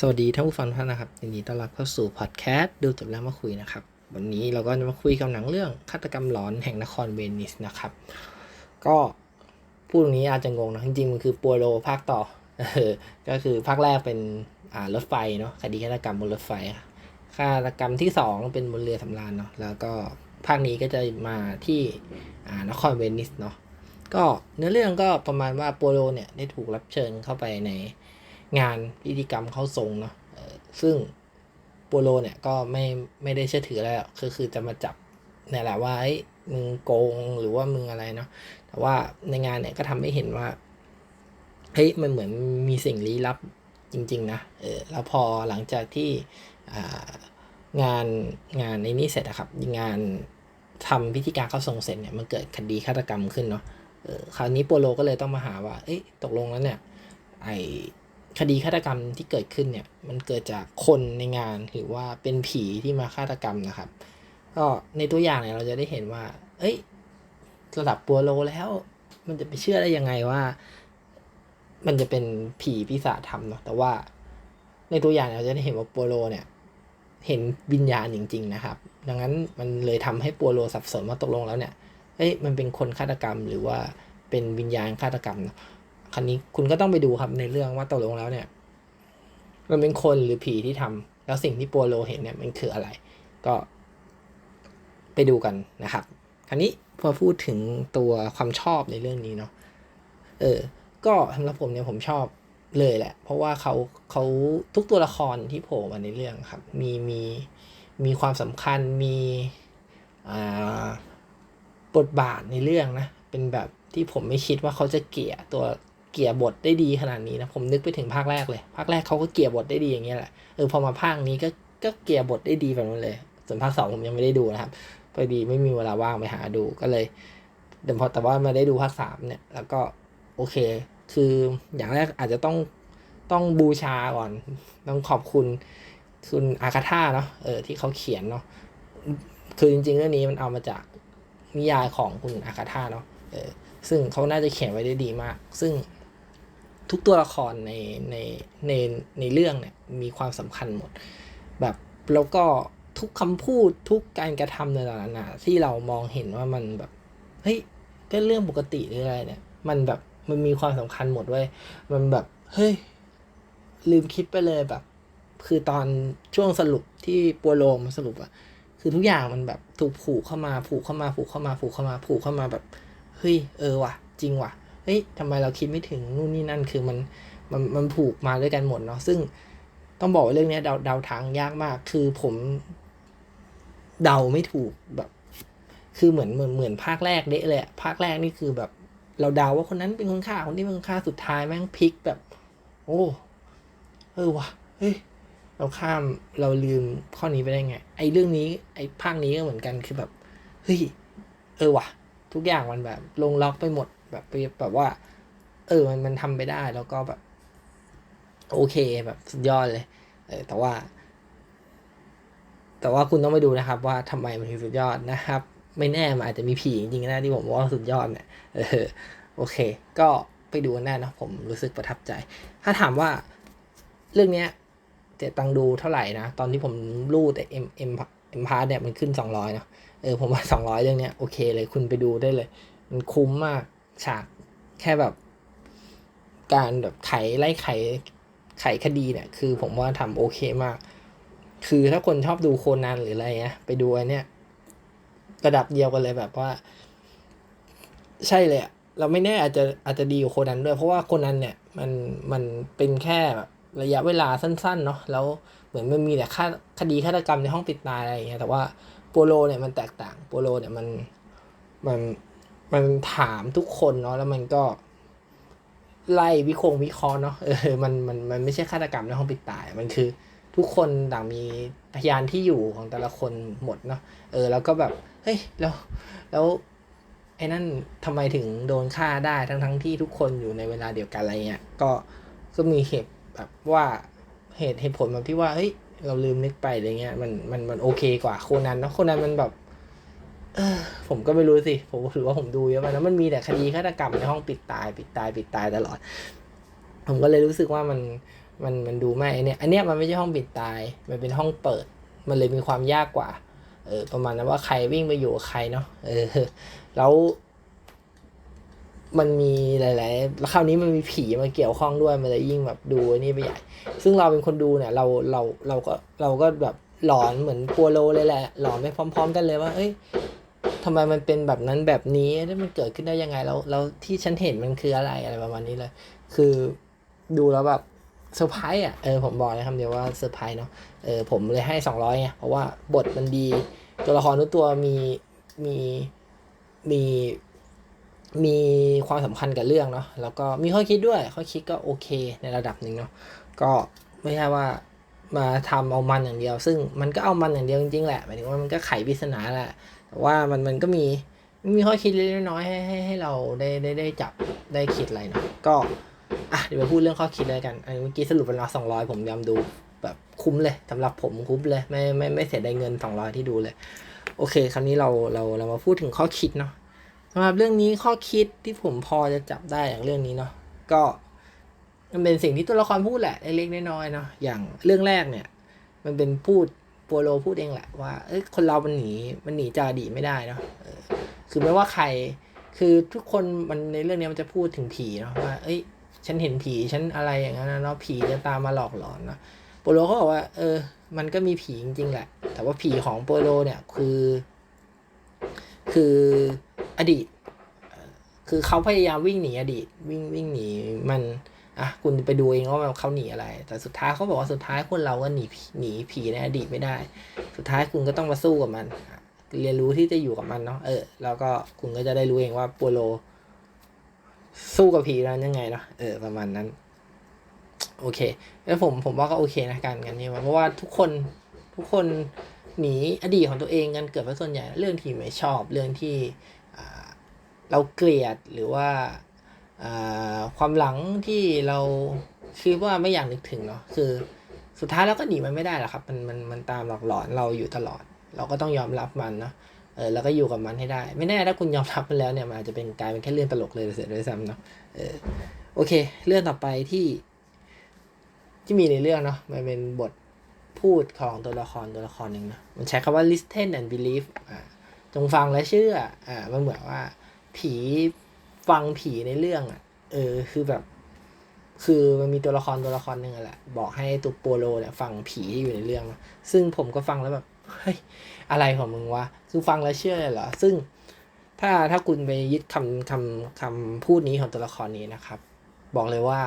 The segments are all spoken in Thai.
สวัสดีท่านผู้ฟังท่านนะครับยินดีต้อนรับเข้าสู่พอดแคสต์ดูจบแล้วมาคุยนะครับ วันนี้เราก็จะมาคุยกับหนังเรื่องฆาตกรรมหลอนแห่งนครเวนิสนะครับ ก็พูดตรงนี้อาจจะงงนะจริงๆมันคือปัวโรภาคต่อก็คือภาคแรกเป็นอ่ารถไฟเนาะคดีฆาตกรรมบนรถไฟฆาตกรรมที่สองเป็นบนเรือสำราญเนาะแล้วก็ภาคนี้ก็จะมาที่อ่านครเวนิสเนาะก็เนื้อเรื่องก็ประมาณว่าปัวโรเนี่ยได้ถูกรับเชิญเข้าไปใน งานพิธีกรรมเข้าทรงเนาะซึ่งโปโลเนี่ยก็ไม่ไม่ได้เชื่อถืออะไรหรอกคือคือจะมาจับเนี่ยแหละว่าเอ้มึงโกงหรือว่ามึงอะไรเนาะแต่ว่าในงานเนี่ยก็ทำให้เห็นว่าเฮ้ยมันเหมือนมีสิ่งลี้ลับจริง ๆ นะเออแล้วพอหลังจากที่งานงานในนี้เสร็จอะครับงานทำพิธีการเข้าทรงเสร็จเนี่ยมันเกิดคดีฆาตกรรมขึ้นเนาะคราวนี้โปโลก็เลยต้องมาหาว่า เอ้ยตกลงแล้วเนี่ย ไอ คดีฆาตกรรมที่เกิดขึ้นเนี่ยมันเกิดจากคนในงานหรือว่าเป็นผีที่มาฆาตกรรมนะครับ ก็ในตัวอย่างเนี่ยเราจะได้เห็นว่า เอ้ยระดับปัวโลแล้ว มันจะไปเชื่อได้ยังไงว่า มันจะเป็นผีปีศาจทำเนาะแต่ว่าในตัวอย่างเราจะได้เห็นว่าปัวโลเนี่ย เห็นวิญญาณจริง ๆ นะครับ ดังนั้นมันเลยทำให้ปัวโลสับสนว่าตกลงแล้วเนี่ยเอ้ยมันเป็นคนฆาตกรรมหรือว่าเป็นวิญญาณฆาตกรรมเนาะ คราวนี้คุณก็ต้องไปดูครับในเรื่องว่าตกลงแล้วเนี่ย มันเป็นคนหรือผีที่ทำแล้วสิ่งที่ปัวโลเห็นเนี่ยมันคืออะไร ก็ไปดูกันนะครับคราวนี้พอพูดถึงตัวความชอบในเรื่องนี้เนาะเออ ก็สำหรับผมเนี่ยผมชอบเลยแหละ เพราะว่าเขาเขาทุกตัวละครที่โผล่มาในเรื่องครับ มีมีมีความสำคัญมีอ่าบทบาทในเรื่องนะ เป็นแบบที่ผมไม่คิดว่าเขาจะเกลี่ยตัว เกี่ยบทได้ดีขนาดนี้นะผมนึกไปถึงภาคแรกเลย ภาคแรกเขาก็เกี่ยบทได้ดีอย่างเงี้ยแหละเออพอมาภาคนี้ก็ก็เกี่ยบทได้ดีแบบนั้นเลย ส่วนภาคสองผมยังไม่ได้ดูนะครับพอดีไม่มีเวลาว่างไปหาดูก็เลยเดี๋ยวพอแต่ว่ามาได้ดูภาคสามเนี่ย แล้วก็โอเค คืออย่างแรกอาจจะต้องต้องบูชาก่อน ต้องขอบคุณคุณอาคาธาเนาะเออที่เขาเขียนเนาะคือจริงๆเรื่องนี้มันเอามาจากนิยายของคุณอาคาธาเนาะเออซึ่งเขาน่าจะเขียนไว้ได้ดีมาก ซึ่ง ทุกตัวละครในในในในเรื่องเนี่ยมีความสำคัญหมด แบบแล้วก็ทุกคำพูดทุกการกระทำในต่างๆนที่เรามองเห็นว่ามันแบบเฮ้ยก็เรื่องปกติหรืออะไรเนี่ย มันแบบมันมีความสำคัญหมดเว้ยมันแบบเฮ้ยลืมคิดไปเลยแบบ คือตอนช่วงสรุปที่ปัวโลมาสรุปอะคือทุกอย่างมันแบบถูกผูกเข้ามาผูกเข้ามาผูกเข้ามาผูกเข้ามาผูกเข้ามาแบบเฮ้ยเออว่ะ จริงว่ะ เฮ้ยทำไมเราคิดไม่ถึงนู่นนี่นั่นคือมันมันมันผูกมาด้วยกันหมดเนาะซึ่งต้องบอกว่าเรื่องนี้เดาเดาทางยากมาก คือผมเดาไม่ถูกแบบ คือเหมือนเหมือนเหมือนภาคแรกเดะเลยภาคแรกนี่คือแบบ เราเดาว่าคนนั้นเป็นคนฆ่าคนนี้เป็นคนฆ่าสุดท้ายแม่งพลิกแบบ โอ้เออว่ะเฮ้ยเราข้ามเราลืมข้อนี้ไปได้ไง ไอ้เรื่องนี้ ไอ้ภาคนี้ก็เหมือนกันคือแบบเฮ้ยเออว่ะทุกอย่างมันแบบ ลงล็อกไปหมด แบบแบบว่า เออมันมันทำไปได้แล้วก็แบบ โอเคแบบสุดยอดเลย เออ แต่ว่า แต่ว่าคุณต้องไปดูนะครับ ว่าทำไมมันถึงสุดยอดนะครับ ไม่แน่มันอาจจะมีผีจริงๆนะที่ผมว่าสุดยอดเนี่ยเออโอเค ก็ไปดูกันได้นะผมรู้สึกประทับใจ ถ้าถามว่าเรื่องเนี้ยเจตังดูเท่าไหร่นะ ตอนที่ผมรูดแต่เอ็มเอ็มเอ็มพาร์เนี่ยมันขึ้นสองร้อยเนาะเออผมว่าสองร้อยเรื่องเนี้ยโอเคเลยคุณไปดูได้เลย มันคุ้มมาก ฉากแค่แบบ การแบบไขไล่ไขไขคดีเนี่ย คือผมว่าทำโอเคมาก คือถ้าคนชอบดูโคนันหรืออะไรเงี้ยไปดูอันเนี้ยระดับเดียวกันเลยแบบว่า ใช่เลยอะเราไม่แน่อาจจะอาจจะดีกว่าโคนันด้วย เพราะว่าโคนันเนี่ยมันมันเป็นแค่แบบระยะเวลาสั้นๆเนาะแล้วเหมือนมันมีแต่ค่าคดีฆาตกรรมในห้องปิดตายอะไรอย่างเงี้ยแต่ว่าโปโลเนี่ยมันแตกต่างโปโลเนี่ยมันมัน มันถามทุกคนเนาะแล้วมันก็ ไล่วิคงวิเคราะห์เนาะเออมันมันมันไม่ใช่ฆาตกรรมในห้องปิดตาย มันคือ ทุกคนต่างมีพยานที่อยู่ของแต่ละคนหมดเนาะเออ แล้วก็แบบเฮ้ยแล้วแล้วไอ้นั่นทำไมถึงโดนฆ่าได้ทั้งทั้งที่ทุกคนอยู่ในเวลาเดียวกันอะไรเงี้ยก็ก็มีเหตุแบบว่าเหตุเหตุผลแบบที่ว่าเฮ้ยเราลืมนึกไปอะไรเงี้ยมันมันมันโอเคกว่าโคนันเนาะโคนันมันแบบ เออ ผมก็ไม่รู้สิ ผมถือว่าผมดูเยอะไปแล้วมันมีแต่คดีฆาตกรรมในห้องปิดตาย ปิดตาย ปิดตายตลอด ผมก็เลยรู้สึกว่ามันมันมันดูไม่เนี่ย อันเนี้ยมันไม่ใช่ห้องปิดตาย มันเป็นห้องเปิด มันเลยมีความยากกว่า เออ ประมาณนั้นว่าใครวิ่งไปอยู่กับใครเนาะ เออ แล้ว มันมีหลายๆแล้วคราวนี้มันมีผีมาเกี่ยวข้องด้วย มันเลยยิ่งแบบดูนี่ไปใหญ่ ซึ่งเราเป็นคนดูเนี่ย เรา เรา เราก็ เราก็แบบหลอนเหมือนปัวโลเลยแหละ หลอนไปพร้อม ๆ กันเลยว่า เอ้ย ทำไมมันเป็นแบบนั้นแบบนี้แล้วมันเกิดขึ้นได้ยังไงแล้วแล้วที่ฉันเห็นมันคืออะไรอะไรประมาณนี้เลย คือดูแล้วแบบเซอร์ไพรส์อะเออผมบอกเลยคำเดียวว่าเซอร์ไพรส์เนาะเออผมเลยให้สองร้อยไงเพราะว่าบทมันดีตัวละครทุกตัวมีมีมีมีความสำคัญกับเรื่องเนาะแล้วก็มีข้อคิดด้วย ข้อคิดก็โอเคในระดับหนึ่งเนาะก็ไม่ใช่ว่ามาทำเอามันอย่างเดียว ซึ่งมันก็เอามันอย่างเดียวจริงๆแหละหมายถึงว่ามันก็ไขปริศนาแหละ ว่ามันมันก็มีมีข้อคิดเล็กน้อยให้ให้ให้เราได้ได้ได้จับได้คิดอะไรเนาะก็อะเดี๋ยวมาพูดเรื่องข้อคิดเลยกันอันเมื่อกี้สรุปเป็นร้อยสองร้อยผมยอมดูแบบคุ้มเลยสำหรับผมคุ้มเลยไม่ไม่ไม่เสียดายเงินสองร้อยที่ดูเลย โอเคคราวนี้เราเราเรามาพูดถึงข้อคิดเนาะสำหรับเรื่องนี้ข้อคิดที่ผมพอจะจับได้อย่างเรื่องนี้เนาะก็มันเป็นสิ่งที่ตัวละครพูดแหละเล็กๆน้อยๆเนาะอย่างเรื่องแรกเนี่ย มันเป็นพูด โปโลพูดเองแหละว่าเอ้ยคนเรามันหนีมันหนีจากอดีตไม่ได้เนาะคือไม่ว่าใคร คือทุกคนมันในเรื่องนี้มันจะพูดถึงผีเนาะว่า เอ้ย ฉันเห็นผีฉันอะไรอย่างนั้นนะเนาะผีจะตามมาหลอกหลอนเนาะโปโลเขาบอกว่า เออ มันก็มีผีจริงๆแหละ แต่ว่าผีของโปโลเนี่ยคือ คืออดีต คือเขาพยายามวิ่งหนีอดีต วิ่งวิ่งหนีมัน อะคุณไปดูเองว่าเขาหนีอะไร แต่สุดท้ายเขาบอกว่าสุดท้ายคนเราก็หนีหนีผีในอดีตไม่ได้ สุดท้ายคุณก็ต้องมาสู้กับมัน เรียนรู้ที่จะอยู่กับมันเนาะเออ แล้วก็คุณก็จะได้รู้เองว่าโปโล สู้กับผีนั้นยังไงเนาะเออประมาณนั้น โอเค แล้วผมผมว่าก็โอเคนะการกันนี่เพราะว่าทุกคนทุกคนหนีอดีตของตัวเองกันเกิดเป็นส่วนใหญ่เรื่องที่ไม่ชอบเรื่องที่เราเกลียดหรือว่า ความหลังที่เราคิดว่าไม่อยากนึกถึงเนาะคือสุดท้ายเราก็หนีมันไม่ได้หรอกครับ มันมันมันตามหลอกหลอนเราอยู่ตลอด เราก็ต้องยอมรับมันเนาะเออแล้วก็อยู่กับมันให้ได้ ไม่แน่ถ้าคุณยอมรับมันแล้วเนี่ยมันอาจจะเป็นกลายเป็นแค่เรื่องตลกเลยเสียด้วยซ้ำเนาะเออโอเค เรื่องต่อไปที่ที่มีในเรื่องเนาะมันเป็นบทพูดของตัวละครตัวละครหนึ่งนะมันใช้คำว่า listen and believe อ่าจงฟังและเชื่ออ่ามันเหมือนว่าผี ฟังผีในเรื่องอะ เออ คือแบบ คือมันมีตัวละครตัวละครหนึ่งอะแหละ บอกให้ตัวโปโลเนี่ยฟังผีที่อยู่ในเรื่อง ซึ่งผมก็ฟังแล้วแบบ เฮ้ย อะไรของมึงวะ คือฟังแล้วเชื่อเลยเหรอ ซึ่งถ้าถ้าคุณไปยึดคำคำคำพูดนี้ของตัวละครนี้นะครับ บอกเลยว่า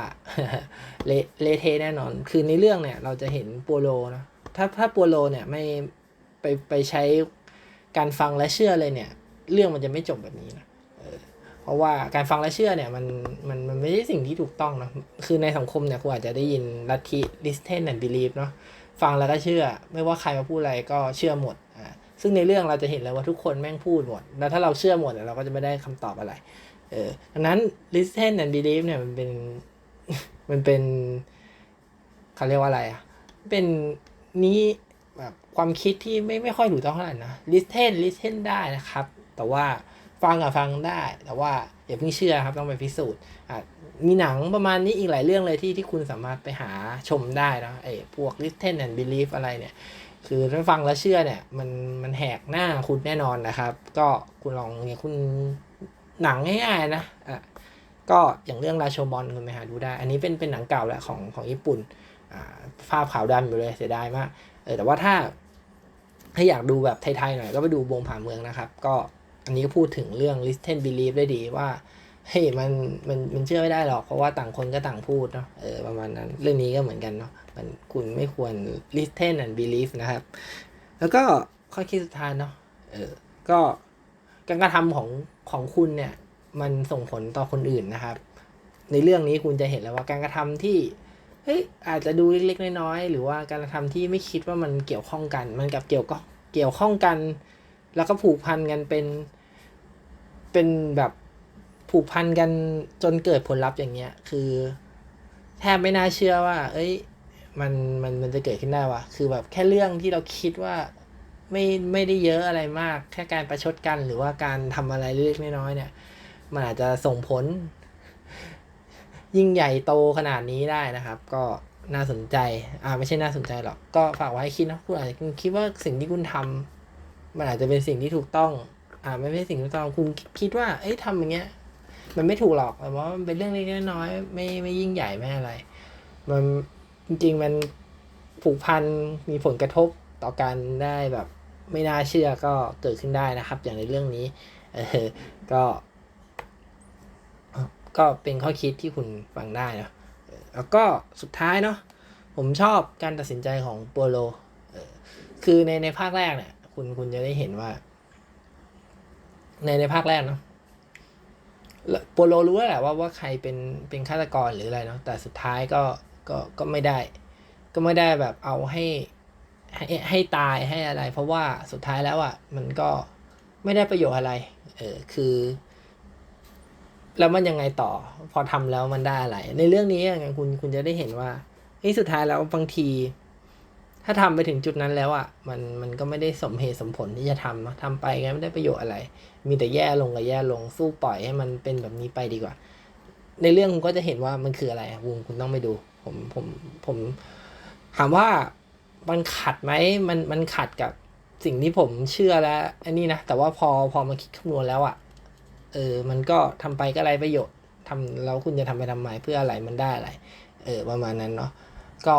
เละเละเทแน่นอน คือในเรื่องเนี่ย เราจะเห็นปัวโลนะ ถ้าถ้าปัวโลเนี่ยไม่ไปไปใช้การฟังและเชื่อเลยเนี่ย เรื่องมันจะไม่จบแบบนี้นะ เพราะว่าการฟังและเชื่อเนี่ยมันมันมันไม่ใช่สิ่งที่ถูกต้องนะคือในสังคมเนี่ยคุณอาจจะได้ยินลัทธิ listen and believe เนาะฟังแล้วก็เชื่อ ไม่ว่าใครมาพูดอะไรก็เชื่อหมดอ่าซึ่งในเรื่องเราจะเห็นเลยว่าทุกคนแม่งพูดหมด แล้วถ้าเราเชื่อหมดเนี่ยเราก็จะไม่ได้คำตอบอะไร เออดังนั้น listen and believe เนี่ยมันเป็นมันเป็นเขาเรียกว่าอะไรอะ เป็นนี้แบบความคิดที่ไม่ไม่ค่อยถูกต้องเท่าไหร่นะ listen listen ได้นะครับ แต่ว่า ฟังอะฟังได้ แต่ว่าอย่าเพิ่งเชื่อครับต้องไปพิสูจน์อะมีหนังประมาณนี้อีกหลายเรื่องเลยที่ที่คุณสามารถไปหาชมได้นะไอ้พวก listen and believe อะไรเนี่ย คือถ้าฟังแล้วเชื่อเนี่ย มันมันแหกหน้าคุณแน่นอนนะครับ ก็คุณลองเนี่ยคุณหนังง่ายๆนะอะก็อย่างเรื่องราโชบอลคุณไปหาดูได้ อันนี้เป็นเป็นหนังเก่าแหละของของญี่ปุ่นอ่าภาพขาวดำอยู่เลยเสียดายมากเออแต่ว่าถ้าถ้าอยากดูแบบไทยๆหน่อยก็ไปดูวงผ่าเมืองนะครับ ก็ อันนี้ก็พูดถึงเรื่อง listen believe ได้ดีว่าเฮ้ยมันมันมันเชื่อไม่ได้หรอกเพราะว่าต่างคนก็ต่างพูดเนาะเออประมาณนั้นเรื่องนี้ก็เหมือนกันเนาะมันคุณไม่ควร listen and believe นะครับ แล้วก็ข้อคิดสุดท้ายเนาะเออก็การกระทำของของคุณเนี่ย มันส่งผลต่อคนอื่นนะครับ ในเรื่องนี้คุณจะเห็นแล้วว่าการกระทำที่เฮ้ยอาจจะดูเล็กๆน้อยๆหรือว่าการกระทำที่ไม่คิดว่ามันเกี่ยวข้องกัน มันกับเกี่ยวก็เกี่ยวข้องกัน แล้วก็ผูกพันกันเป็น เป็นแบบผูกพันกันจนเกิดผลลัพธ์อย่างเงี้ย คือแทบไม่น่าเชื่อว่า เอ้ย มันมันมันจะเกิดขึ้นได้วะคือแบบแค่เรื่องที่เราคิดว่าไม่ไม่ได้เยอะอะไรมาก แค่การประชดกันหรือว่าการทำอะไรเล็กน้อยเนี่ย มันอาจจะส่งผล ยิ่งใหญ่โตขนาดนี้ได้นะครับ ก็น่าสนใจ อ่าไม่ใช่น่าสนใจหรอก ก็ฝากไว้คิดนะคุณอาจจะคิดว่าสิ่งที่คุณทำมันอาจจะเป็นสิ่งที่ถูกต้อง อ่าไม่ใช่สิ่งที่ต้องคุณคิดว่า เอ้ยทำอย่างเงี้ย มันไม่ถูกหรอกแต่ว่ามันเป็นเรื่องเล็กน้อยไม่ไม่ยิ่งใหญ่ไม่อะไร มันจริง ๆ มันผูกพันมีผลกระทบต่อการได้แบบ ไม่น่าเชื่อก็เกิดขึ้นได้นะครับ อย่างในเรื่องนี้ เออก็ ก็เป็นข้อคิดที่คุณฟังได้นะแล้วก็สุดท้ายเนาะผมชอบการตัดสินใจของปัวโลเออคือในในภาคแรกเนี่ย คุณคุณจะได้เห็นว่า ในในภาคแรกเนาะแล้วปัวโลรู้แล้วแหละว่าว่าใครเป็นเป็นฆาตกรหรืออะไรเนาะแต่สุดท้ายก็ก็ก็ไม่ได้ ก็ไม่ได้แบบเอาให้ให้ให้ตายให้อะไร เพราะว่าสุดท้ายแล้วอะมันก็ไม่ได้ประโยชน์อะไร เออคือ แล้วมันยังไงต่อ พอทำแล้วมันได้อะไร ในเรื่องนี้อย่างคุณคุณจะได้เห็นว่าเฮ้สุดท้ายแล้วบางที ถ้าทำไปถึงจุดนั้นแล้วอะมันมันก็ไม่ได้สมเหตุสมผลที่จะทำเนาะทำไปก็ไม่ได้ประโยชน์อะไร มีแต่แย่ลงกับแย่ลงสู้ปล่อยให้มันเป็นแบบนี้ไปดีกว่า ในเรื่องคุณก็จะเห็นว่ามันคืออะไรวงคุณต้องไปดู ผมผมผมถามว่ามันขัดไหมมันมันขัดกับสิ่งที่ผมเชื่อแล้วอันนี้นะแต่ว่าพอพอมาคิดคำนวณแล้วอะเออมันก็ทำไปก็ไรประโยชน์ทำแล้วคุณจะทำไปทำไมเพื่ออะไรมันได้อะไร เออประมาณนั้นเนาะก็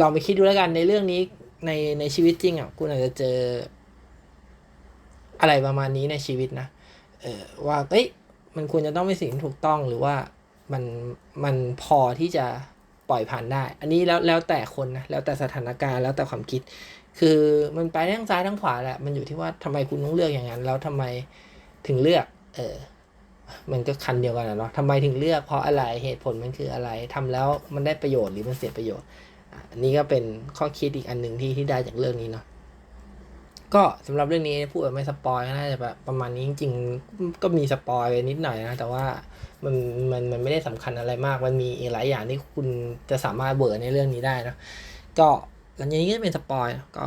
ลองไปคิดดูแล้วกันในเรื่องนี้ในในชีวิตจริงอะคุณอาจจะเจอ อะไรประมาณนี้ในชีวิตนะเออว่าเอ้ยมันควรจะต้องเป็นสิ่งที่ถูกต้องหรือว่ามันมันพอที่จะปล่อยผ่านได้ อันนี้แล้วแล้วแต่คนนะแล้วแต่สถานการณ์แล้วแต่ความคิด คือมันไปทั้งซ้ายทั้งขวาแหละมันอยู่ที่ว่าทำไมคุณต้องเลือกอย่างนั้น แล้วทำไมถึงเลือก เออมันก็คันเดียวกันนะเนาะทำไมถึงเลือกเพราะอะไรเหตุผลมันคืออะไรทำแล้วมันได้ประโยชน์หรือมันเสียประโยชน์ อันนี้ก็เป็นข้อคิดอีกอันหนึ่งที่ที่ได้จากเรื่องนี้เนาะก็สำหรับเรื่องนี้พูดแบบไม่สปอยก็น่าจะแบบประมาณนี้จริงๆก็มีสปอยไปนิดหน่อยนะแต่ว่ามันมันมันไม่ได้สำคัญอะไรมาก มันมีหลายอย่างที่คุณจะสามารถเบิร์ในเรื่องนี้ได้นะก็หลังจากนี้ก็จะเป็นสปอยก็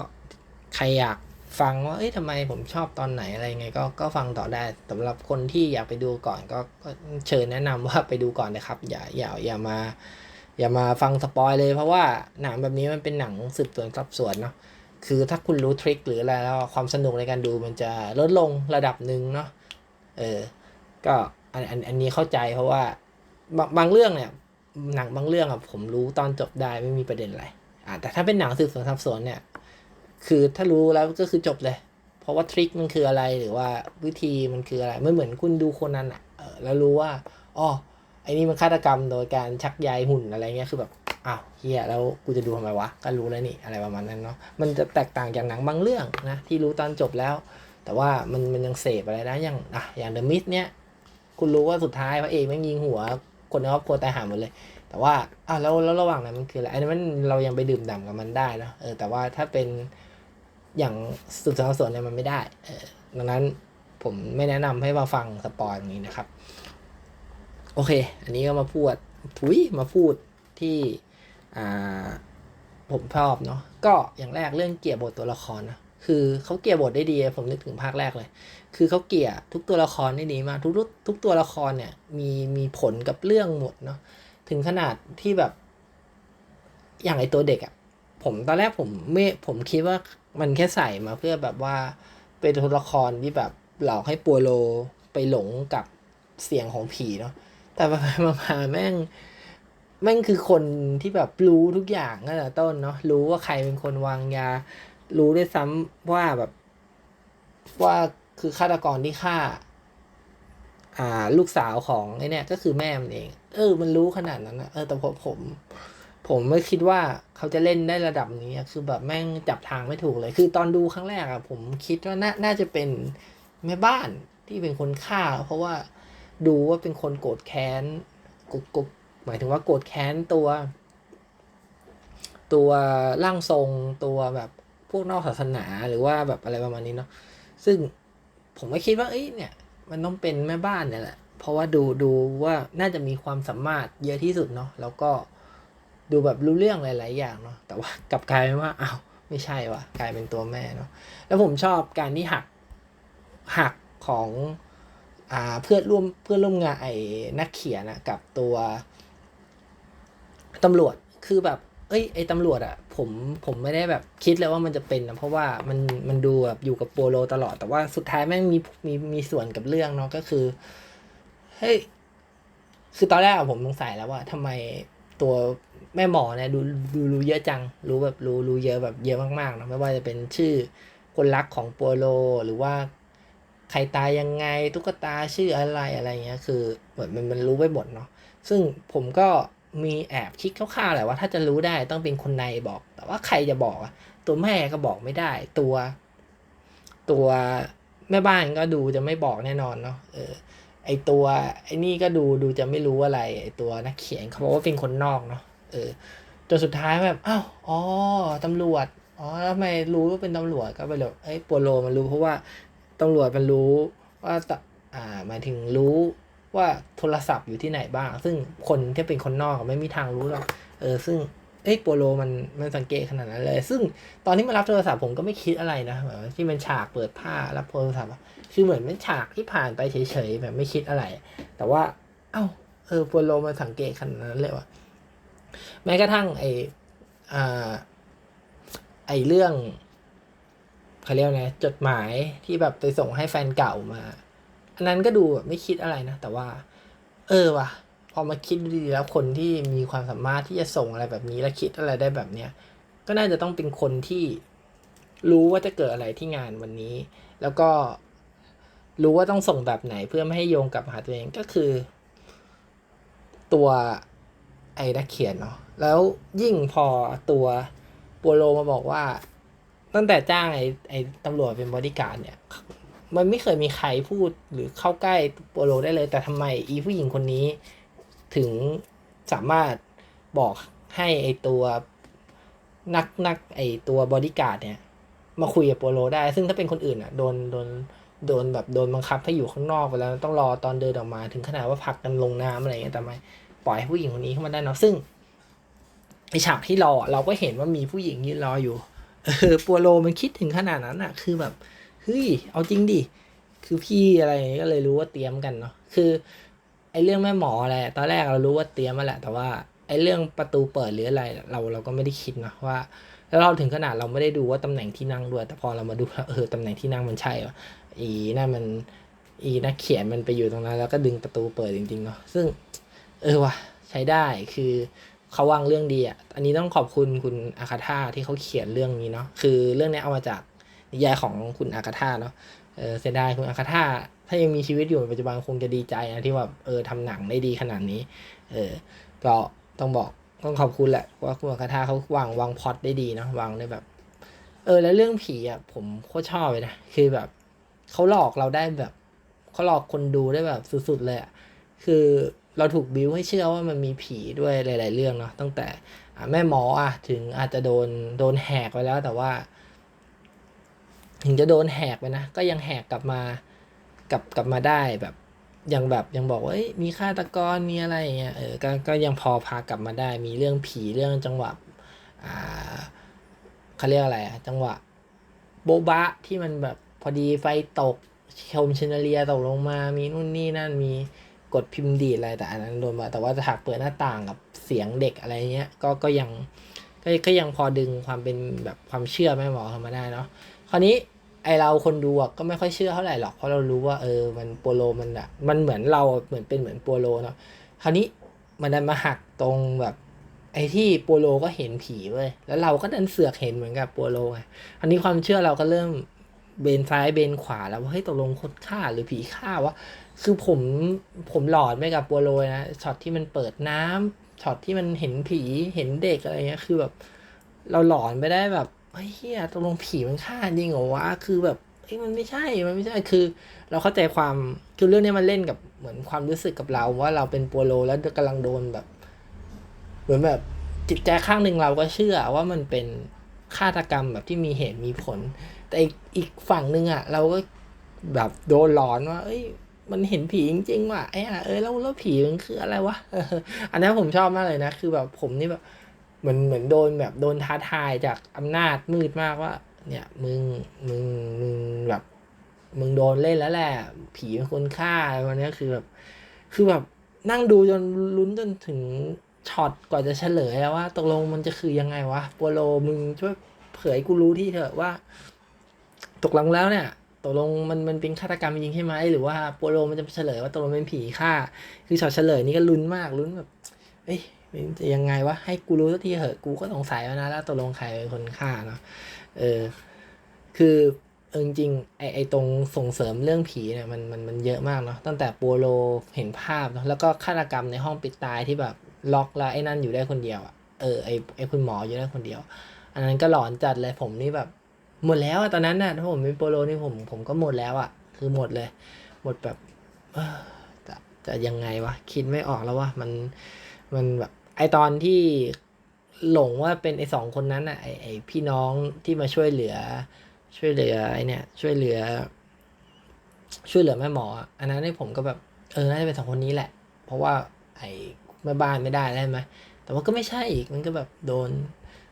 ใครอยากฟังว่าเอ้ยทำไมผมชอบตอนไหนอะไรไงก็ก็ฟังต่อได้สำหรับคนที่อยากไปดูก่อนก็ก็เชิญแนะนำว่าไปดูก่อนนะครับ อย่าอย่าอย่ามา อย่ามาฟังสปอยเลยเพราะว่าหนังแบบนี้มันเป็นหนังสืบสวนสอบสวนเนาะคือถ้าคุณรู้ทริคหรืออะไรแล้วความสนุกในการดูมันจะลดลงระดับหนึ่งเนาะเออก็อันอันอันนี้เข้าใจเพราะว่าบางบางเรื่องเนี่ยหนังบางเรื่องอะผมรู้ตอนจบได้ไม่มีประเด็นอะไรอ่าแต่ถ้าเป็นหนังสืบสวนสอบสวนเนี่ยคือถ้ารู้แล้วก็คือจบเลย เพราะว่าทริคมันคืออะไรหรือว่าวิธีมันคืออะไรไม่เหมือนคุณดูคนนั้นอะเออแล้วรู้ว่าอ๋อ อ้นี่มันฆาตกรรมโดยการชักใยหุ่นอะไรเงี้ยคือแบบอ้าวเฮียแล้วกูจะดูทำไมวะก็รู้แล้วนี่อะไรประมาณนั้นเนาะมันจะแตกต่างจากหนังบางเรื่องนะที่รู้ตอนจบแล้ว แต่ว่ามันมันยังเสพอะไรนะอย่างอะอย่างเดอะมิสเนี่ยคุณรู้ว่าสุดท้ายพระเอกแม่งยิงหัว คนในครอบครัวตายหาหมดเลย แต่ว่าอ้าวแล้วแล้วระหว่างนั้นมันคืออะไรอันนี้มันเรายังไปดื่มด่ำกับมันได้นะเออแต่ว่าถ้าเป็นอย่างสืบสวนสอบสวนเนี่ยมันไม่ได้เออดังนั้นผมไม่แนะนำให้มาฟังสปอยอย่างนี้นะครับ โอเค อันนี้ก็มาพูดทุยมาพูดที่อ่าผมชอบเนาะก็อย่างแรกเรื่องเกี่ยบทตัวละครนะคือเขาเกี่ยบทได้ดี ผมนึกถึงภาคแรกเลย คือเขาเกลี่ยทุกตัวละครได้ดีมากทุกทุกทุกตัวละครเนี่ยมีมีผลกับเรื่องหมดเนาะถึงขนาดที่แบบ อย่างไอตัวเด็กอะ่ะผมตอนแรกผมไม่ผมคิดว่ามันแค่ใส่มาเพื่อแบบว่า เป็นตัวละครที่แบบหลอกให้ปัวโลไปหลงกับเสียงของผีเนาะ แต่ไปมาแม่งแม่งคือคนที่แบบรู้ทุกอย่างตั้งแต่ต้นเนาะรู้ว่าใครเป็นคนวางยา รู้ด้วยซ้ำว่าแบบ ว่าคือฆาตกรที่ฆ่า อ่า ลูกสาวของไอ้เนี่ยก็คือแม่มันเอง เออ มันรู้ขนาดนั้นนะเออแต่ผมผม ผมไม่คิดว่าเขาจะเล่นได้ระดับนี้คือแบบแม่งจับทางไม่ถูกเลย คือตอนดูครั้งแรกอะผมคิดว่าน่าน่าจะเป็นแม่บ้านที่เป็นคนฆ่า เพราะว่า ดูว่าเป็นคนโกรธแค้นกกกหมายถึงว่าโกรธแค้นตัว ตัวร่างทรงตัวแบบพวกนอกศาสนาหรือว่าแบบอะไรประมาณนี้เนาะซึ่งผมก็คิดว่าเอ้ยเนี่ย มันต้องเป็นแม่บ้านเนี่ยแหละ เพราะว่าดูดูว่าน่าจะมีความสามารถเยอะที่สุดเนาะแล้วก็ดูแบบรู้เรื่องหลาย ๆ อย่างเนาะแต่ว่ากลับกลายเป็นว่าอ้าวไม่ใช่ว่ะกลายเป็นตัวแม่เนาะแล้วผมชอบการที่หักหักของ อ่าเพื่อนร่วมเพื่อนร่วมงานไอ้นักเขียนอะกับตัวตำรวจคือแบบ เอ้ยไอ้ตำรวจอะผมผมไม่ได้แบบคิดเลยว่ามันจะเป็นนะเพราะว่ามันมันดูแบบอยู่กับโปโลตลอดแต่ว่าสุดท้ายแม่งมีมีมีส่วนกับเรื่องเนาะก็คือเฮ้ยคือตอนแรกอะผมสงสัยแล้วว่าทำไมตัวแม่หมอเนี่ยดูดูรู้เยอะจัง รู้แบบรู้รู้เยอะแบบเยอะมากๆนะไม่ว่าจะเป็นชื่อคนรักของโปโล หรือว่า ใครตายยังไงตุ๊กตาชื่ออะไรอะไรเงี้ยคือเหมือนมันมันรู้ไปหมดเนาะซึ่งผมก็มีแอบคิดคร่าวๆแหละว่าถ้าจะรู้ได้ต้องเป็นคนในบอก แต่ว่าใครจะบอกอะตัวแม่ก็บอกไม่ได้ ตัว ตัวแม่บ้านก็ดูจะไม่บอกแน่นอนเนาะเออไอตัวไอนี่ก็ดูดูจะไม่รู้อะไรไอตัวนักเขียนเขาบอกว่าเป็นคนนอกเนาะเออจนสุดท้ายแบบอ้าวอ๋อตำรวจอ๋อแล้วทำไมรู้ว่าเป็นตำรวจก็ไปเลยไอ้ปัวโลมันรู้เพราะว่า ตำรวจมันรู้ว่าตอ่าหมายถึงรู้ว่าโทรศัพท์อยู่ที่ไหนบ้าง ซึ่งคนที่เป็นคนนอกไม่มีทางรู้หรอกเออซึ่งเอ้ยโปโลมันมันสังเกตขนาดนั้นเลย ซึ่งตอนที่มารับโทรศัพท์ผมก็ไม่คิดอะไรนะแบบที่มันฉากเปิดผ้ารับโทรศัพท์คือเหมือนเป็นฉากที่ผ่านไปเฉยๆแบบไม่คิดอะไร แต่ว่า เอ้าเออโปโลมันสังเกตขนาดนั้นเลยว่าแม้กระทั่งไออ่าไอเรื่อง เขาเรียกไงจดหมายที่แบบไปส่งให้แฟนเก่ามา อันนั้นก็ดูไม่คิดอะไรนะ แต่ว่า เออว่ะ พอมาคิดดีๆแล้วคนที่มีความสามารถที่จะส่งอะไรแบบนี้ และคิดอะไรได้แบบเนี้ยก็น่าจะต้องเป็นคนที่รู้ว่าจะเกิดอะไรที่งานวันนี้ แล้วก็รู้ว่าต้องส่งแบบไหนเพื่อไม่ให้โยงกลับมาหาตัวเองก็คือ ตัวไอ้นักเขียนเนาะแล้วยิ่งพอตัวปัวโลมาบอกว่า ตั้งแต่จ้างไอ้ไอ้ตำรวจเป็นบอดี้การ์ดเนี่ย มันไม่เคยมีใครพูดหรือเข้าใกล้ปัวโลได้เลย แต่ทำไมอีผู้หญิงคนนี้ ถึงสามารถบอกให้ไอ้ตัวนักนักไอตัวบอดี้การ์ดเนี่ย มาคุยกับโปโลได้ ซึ่งถ้าเป็นคนอื่นอะโดนโดนโดนแบบโดนบังคับให้อยู่ข้างนอกไปแล้วต้องรอตอนเดินออกมาถึงขนาดว่าผลักกันลงน้ำอะไรเงี้ยแต่ไม่ปล่อยให้ผู้หญิงคนนี้เข้ามาได้เนาะซึ่งไอฉากที่รอเราก็เห็นว่ามีผู้หญิงยืนรออยู่ เออปัวโลมันคิดถึงขนาดนั้นอะคือแบบเฮ้ยเอาจริงดิคือพี่อะไรก็เลยรู้ว่าเตรียมกันเนาะคือไอเรื่องแม่หมออะไรตอนแรกเรารู้ว่าเตรียมมาแหละ แต่ว่าไอเรื่องประตูเปิดหรืออะไร เราเราก็ไม่ได้คิดนะว่า แล้วเราถึงขนาดเราไม่ได้ดูว่าตำแหน่งที่นั่งด้วย แต่พอเรามาดูแล้วเออตำแหน่งที่นั่งมันใช่ว่ะอีนั่นมันอีนักเขียนมันไปอยู่ตรงนั้น แล้วก็ดึงประตูเปิดจริงๆเนาะซึ่ง เออว่ะใช้ได้คือ เขาวางเรื่องดีอะ อันนี้ต้องขอบคุณคุณอาคาธาที่เขาเขียนเรื่องนี้เนาะ คือเรื่องนี้เอามาจากนิยายของคุณอาคาธาเนาะ เออเสียดายคุณอาคาธาถ้ายังมีชีวิตอยู่ในปัจจุบันคงจะดีใจนะที่ว่าเออทำหนังได้ดีขนาดนี้ เออ ก็ต้องบอกต้องขอบคุณแหละว่าคุณอาคาธาเขาวางวางพอตได้ดีเนาะวางได้แบบ เออแล้วเรื่องผีอะผมโคตรชอบเลยนะ คือแบบเขาหลอกเราได้แบบเขาหลอกคนดูได้แบบสุดๆเลยอะ คือ เราถูกบิวให้เชื่อว่ามันมีผีด้วยหลาย ๆ เรื่องเนาะตั้งแต่แม่หมออะถึงอาจจะโดนโดนแหกไปแล้วแต่ว่า ถึงจะโดนแหกไปนะ ก็ยังแหกกลับมากลับกลับมาได้แบบยังแบบยังบอกว่ามีฆาตกรมีอะไรเงี้ยเออก็ก็ยังพอพากลับมาได้ มีเรื่องผีเรื่องจังหวะอ่าเขาเรียกอะไรอะจังหวะ โบบะที่มันแบบพอดีไฟตกชมชนเลียตกลงมา มีนู่นนี่นั่นมี กดพิมพ์ดีอะไรแต่อันนั้นโดนมา แต่ว่าจะถักเปิดหน้าต่างกับเสียงเด็กอะไรเงี้ย ก็ก็ยังก็ก็ยังพอดึงความเป็นแบบความเชื่อแม่หมอเข้ามาได้เนาะคราวนี้ไอเราคนดูก็ไม่ค่อยเชื่อเท่าไหร่หรอกเพราะเรารู้ว่าเออมันโปโลมันอะมันเหมือนเราเหมือนเป็นเหมือนโปโลเนาะคราวนี้มันดันมาหักตรงแบบไอ้ที่โปโลก็เห็นผีเว้ย แล้วเราก็ดันเสือกเห็นเหมือนกับโปโลไง อันนี้ความเชื่อเราก็เริ่ม เบนซ้ายเบนขวาแล้วว่าเฮ้ยตกลงคนฆ่าหรือผีฆ่าวะคือผมผมหลอนไปกับโปโลนะช็อตที่มันเปิดน้ำช็อตที่มันเห็นผีเห็นเด็กอะไรเงี้ยคือแบบ เราหลอนไปได้แบบเฮ้ยเฮียตกลงผีมันฆ่าจริงเหรอวะคือแบบเฮ้ยมันไม่ใช่มันไม่ใช่คือ เราเข้าใจความคือเรื่องนี้มันเล่นกับเหมือนความรู้สึกกับเราว่าเราเป็นโปโลแล้วกำลังโดนแบบ เหมือนแบบจิตใจข้างหนึ่งเราก็เชื่อว่ามันเป็นฆาตกรรมแบบที่มีเหตุมีผล แต่อีกฝั่งหนึ่งอะ เราก็แบบโดนหลอนว่า เอ้ย มันเห็นผีจริงๆว่ะไอ้อะเออแล้วแล้วผีมันคืออะไรวะอันนั้นผมชอบมากเลยนะ คือแบบผมนี่แบบเหมือนเหมือนโดนแบบโดนท้าทายจากอำนาจมืดมากว่า เนี่ยมึงมึงมึงแบบ มึงโดนเล่นแล้วแหละ ผีเป็นคนฆ่าวันนี้คือแบบ คือแบบนั่งดูจนลุ้นจนถึงช็อตกว่าจะเฉลยอะว่าตกลงมันจะคือยังไงวะโปโลมึงช่วยเผยกูรู้ที่เถอะว่า ตกลงแล้วเนี่ยตกลงมันมันเป็นฆาตกรรมจริงใช่ไหมหรือว่าโปโลมันจะเฉลยว่าตกลงเป็นผีฆ่า คือช็อตเฉลยนี่ก็ลุ้นมากลุ้นแบบ เอ้ยจะยังไงวะให้กูรู้สักทีเถอะกูก็สงสัยแล้วนะแล้วตกลงใครเป็นคนฆ่าเนาะเออ คือเออจริงไอไอตรงส่งเสริมเรื่องผีเนี่ยมันมันมันเยอะมากเนาะตั้งแต่โปโลเห็นภาพเนาะแล้วก็ฆาตกรรมในห้องปิดตายที่แบบล็อกแล้วไอ้นั่นอยู่ได้คนเดียวอะเออไอไอคุณหมออยู่ได้คนเดียว อันนั้นก็หลอนจัดเลยผมนี่แบบ หมดแล้วอะตอนนั้นน่ะถ้าผมเป็นโปโลนี่ผมผมก็หมดแล้วอะคือหมดเลย หมดแบบจะจะยังไงวะคิดไม่ออกแล้วว่ามันมันแบบไอตอนที่หลงว่าเป็นไอสองคนนั้นอะไอไอพี่น้องที่มาช่วยเหลือ ช่วยเหลือไอเนี่ย ช่วยเหลือ ช่วยเหลือแม่หมอ อันนั้นให้ผมก็แบบเออน่าจะเป็นสองคนนี้แหละ เพราะว่าไอแม่บ้านไม่ได้ได้ไหมแต่ว่าก็ไม่ใช่อีกมันก็แบบโดน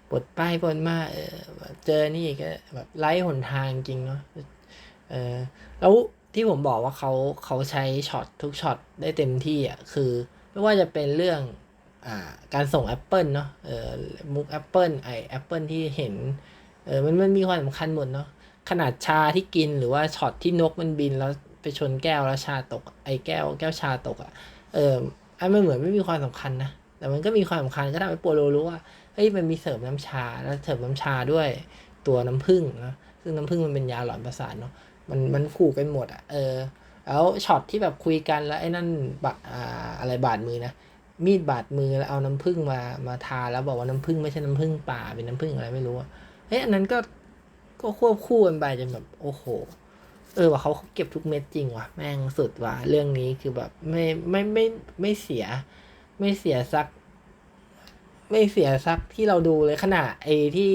ปลดป้ายปลดมาเออเจอนี่ก็แบบไร้หนทางจริงเนาะเออแล้วที่ผมบอกว่าเขาเขาใช้ช็อตทุกช็อตได้เต็มที่อะคือไม่ว่าจะเป็นเรื่องอ่าการส่ง Apple เนาะเออมุก Apple ไอ Apple ที่เห็นเออมันมันมีความสำคัญหมดเนาะขนาดชาที่กินหรือว่าช็อตที่นกมันบินแล้วไปชนแก้วแล้วชาตก ไอแก้วแก้วชาตกอะเออไอ้มันเหมือนไม่มีความสำคัญนะแต่มันก็มีความสำคัญก็ทำให้โปโลรู้ว่า เฮ้ยมันมีเสริมน้ำชาแล้วเสริมน้ำชาด้วยตัวน้ำผึ้งนะซึ่งน้ำผึ้งมันเป็นยาหลอนประสาทเนาะมันมันขู่กันหมดอะเออแล้วช็อตที่แบบคุยกันแล้วไอ้นั่นบะอ่าอะไรบาดมือนะมีดบาดมือแล้วเอาน้ำผึ้งมามาทาแล้วบอกว่าน้ำผึ้งไม่ใช่น้ำผึ้งป่าเป็นน้ำผึ้งอะไรไม่รู้อะเฮ้ยอันนั้นก็ก็ควบคู่กันไปจนแบบโอ้โห เออว่าเขาเก็บทุกเม็ดจริงว่ะแม่งสุดว่ะเรื่องนี้คือแบบไม่ไม่ไม่ไม่เสีย ไม่เสียสัก ไม่เสียสักที่เราดูเลยขนาดไอ้ที่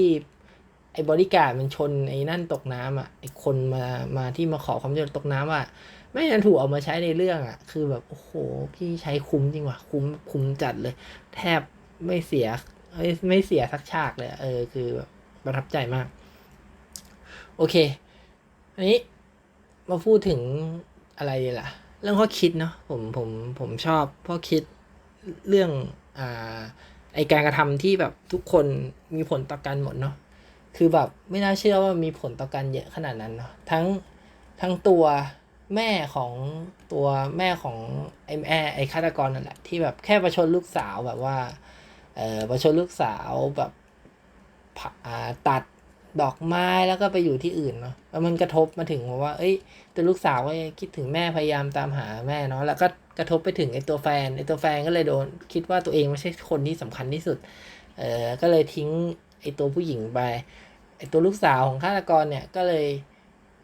ไอ้บริการมันชนไอ้นั่นตกน้ำอะไอ้คนมามาที่มาขอความช่วยเหลือตกน้ำอะไม่ยันถูกเอามาใช้ในเรื่องอะ คือแบบโอ้โหพี่ใช้คุ้มจริงว่ะคุ้มคุ้มจัดเลย แทบไม่เสียไม่ไม่เสียสักฉากเลยเออคือแบบประทับใจมาก โอเค อันนี้มาพูดถึงอะไรดีล่ะ เรื่องข้อคิดเนาะผมผมผมชอบข้อคิดเรื่องอ่า ไอการกระทำที่แบบทุกคนมีผลต่อกันหมดเนาะคือแบบไม่น่าเชื่อว่ามีผลต่อกันเยอะขนาดนั้นเนาะทั้งทั้งตัวแม่ของตัวแม่ของไอแม่ไอฆาตกรนั่นแหละที่แบบแค่ประชดลูกสาวแบบว่าเออประชดลูกสาวแบบผ่าตัด ดอกไม้แล้วก็ไปอยู่ที่อื่นเนาะแล้วมันกระทบมาถึงว่า เอ้ย ตัวลูกสาวก็คิดถึงแม่พยายามตามหาแม่เนาะแล้วก็กระทบไปถึงไอ้ตัวแฟนไอ้ตัวแฟนก็เลยโดน คิดว่าตัวเองไม่ใช่คนที่สำคัญที่สุด เออก็เลยทิ้งไอ้ตัวผู้หญิงไปไอ้ตัวลูกสาวของฆาตกรเนี่ยก็เลย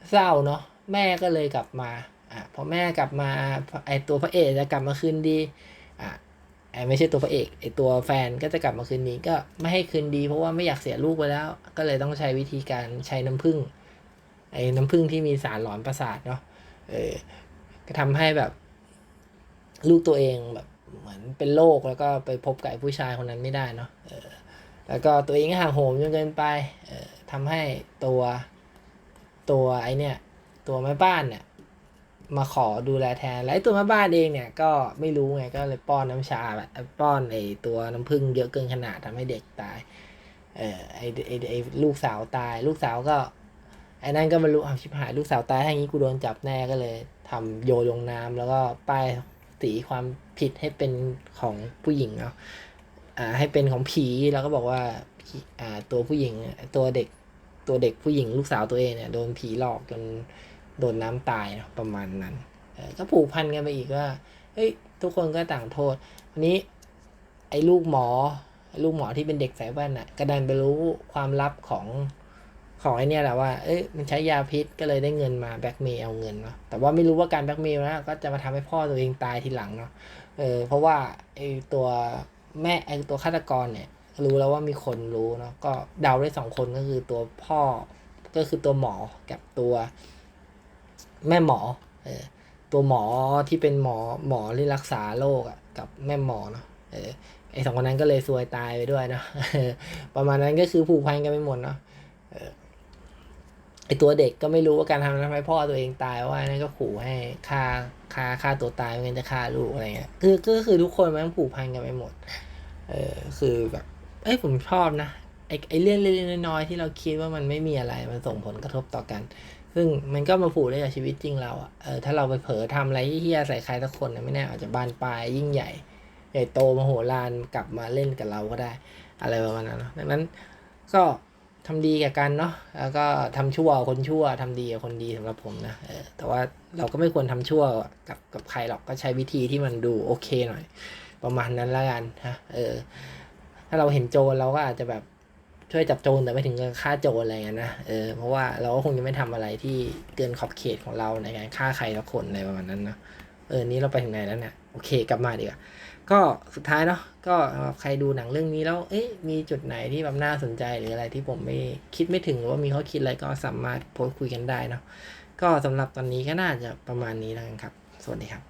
เศร้าเนาะแม่ก็เลยกลับมาอะพอแม่กลับมาไอ้ตัวพระเอกจะกลับมาคืนดีอะ ไอ้ไม่ใช่ตัวพระเอกไอ้ตัวแฟนก็จะกลับมาคืนดีก็ไม่ให้คืนดีเพราะว่าไม่อยากเสียลูกไปแล้ว ก็เลยต้องใช้วิธีการใช้น้ำผึ้งไอ้น้ำผึ้งที่มีสารหลอนประสาทเนาะเออก็ทำให้แบบ ลูกตัวเองแบบเหมือนเป็นโรคแล้วก็ไปพบกับผู้ชายคนนั้นไม่ได้เนาะเออแล้วก็ตัวเองห่างโหมจนเกินไปเออทำให้ตัวตัวไอเนี่ย ตัวแม่บ้านเนี่ย มาขอดูแลแทน แล้วไอ้ตัวแม่บ้านเองเนี่ยก็ไม่รู้ไงก็เลยป้อนน้ำชาแบบป้อนไอ้ตัวน้ำผึ้งเยอะเกินขนาดทำให้เด็กตาย เออไอ้ไอ้ไอ้ลูกสาวตาย ลูกสาวก็ไอ้นั่นก็มารู้เอาชิบหายลูกสาวตายถ้งนี้กูโดนจับแน่ก็เลยทำโยลงน้ำแล้วก็ป้ายสีความผิดให้เป็นของผู้หญิงเนาะอ่าให้เป็นของผีแล้วก็บอกว่าอ่าตัวผู้หญิงตัวเด็กตัวเด็กผู้หญิงลูกสาวตัวเองเนี่ยโดนผีหลอกจน โดนน้ำตายเนาะประมาณนั้นเออก็ผูกพันกันไปอีกว่าเฮ้ยทุกคนก็ต่างโทษวันนี้ไอ้ลูกหมอลูกหมอที่เป็นเด็กสายแว่นอะก็ดันไปรู้ความลับของของไอเนี่ยแหละว่า เอ้ย มันใช้ยาพิษก็เลยได้เงินมาแบ็กเมย์เอาเงินเนาะ แต่ว่าไม่รู้ว่าการแบ็กเมย์นะก็จะมาทำให้พ่อตัวเองตายทีหลังเนาะ เออ เพราะว่าไอตัวแม่ไอตัวฆาตกรเนี่ย รู้แล้วว่ามีคนรู้เนาะ ก็เดาได้สองคนก็คือตัวพ่อ ก็คือตัวหมอกับตัว แม่หมอเออตัวหมอที่เป็นหมอหมอที่รักษาโรคอะกับแม่หมอเนาะเออไอสองคนนั้นก็เลยซวยตายไปด้วยเนาะประมาณนั้นก็คือผูกพันกันไปหมดเนาะไอตัวเด็กก็ไม่รู้ว่าการทำทำให้พ่อตัวเองตายว่านั่นก็ขู่ให้ฆ่าฆ่าฆ่าตัวตายไม่งั้นจะฆ่าลูกอะไรเงี้ยคือก็คือทุกคนมันผูกพันกันไปหมด เออคือแบบเอ้ยผมชอบนะไอไอเรื่องเล็กๆน้อยๆที่เราคิดว่ามันไม่มีอะไรมันส่งผลกระทบต่อกัน ซึ่งมันก็มาผูกได้กับชีวิตจริงเราอะเออถ้าเราไปเผลอทำอะไรเฮี้ยๆใส่ใครสักคนนะไม่แน่อาจจะบานปลายยิ่งใหญ่ ใหญ่โตมโหฬารกลับมาเล่นกับเราก็ได้ อะไรประมาณนั้นเนอะดังนั้นก็ทำดีกับกันเนาะแล้วก็ทำชั่วคนชั่วทำดีกับคนดีสำหรับผมนะเออแต่ว่าเราก็ไม่ควรทำชั่วกับกับใครหรอกก็ใช้วิธีที่มันดูโอเคหน่อย ประมาณนั้นละกันฮะเออ ถ้าเราเห็นโจรเราก็อาจจะแบบ ช่วยจับโจรแต่ไม่ถึงกับฆ่าโจรอะไรเงี้ยนะเออเพราะว่าเราก็คงจะไม่ทำอะไรที่เกินขอบเขตของเราในการฆ่าใครสักคนอะไรประมาณนั้นเนาะเออนี้เราไปถึงไหนแล้วเนี่ยโอเค กลับมาดีกว่าก็สุดท้ายเนาะก็ใครดูหนังเรื่องนี้แล้วเอ๊ะมีจุดไหนที่แบบน่าสนใจหรืออะไรที่ผมไม่คิดไม่ถึงหรือว่ามีข้อคิดอะไรก็สามารถโพสต์คุยกันได้เนาะก็สำหรับตอนนี้ก็น่าจะประมาณนี้แล้วกันครับ สวัสดีครับ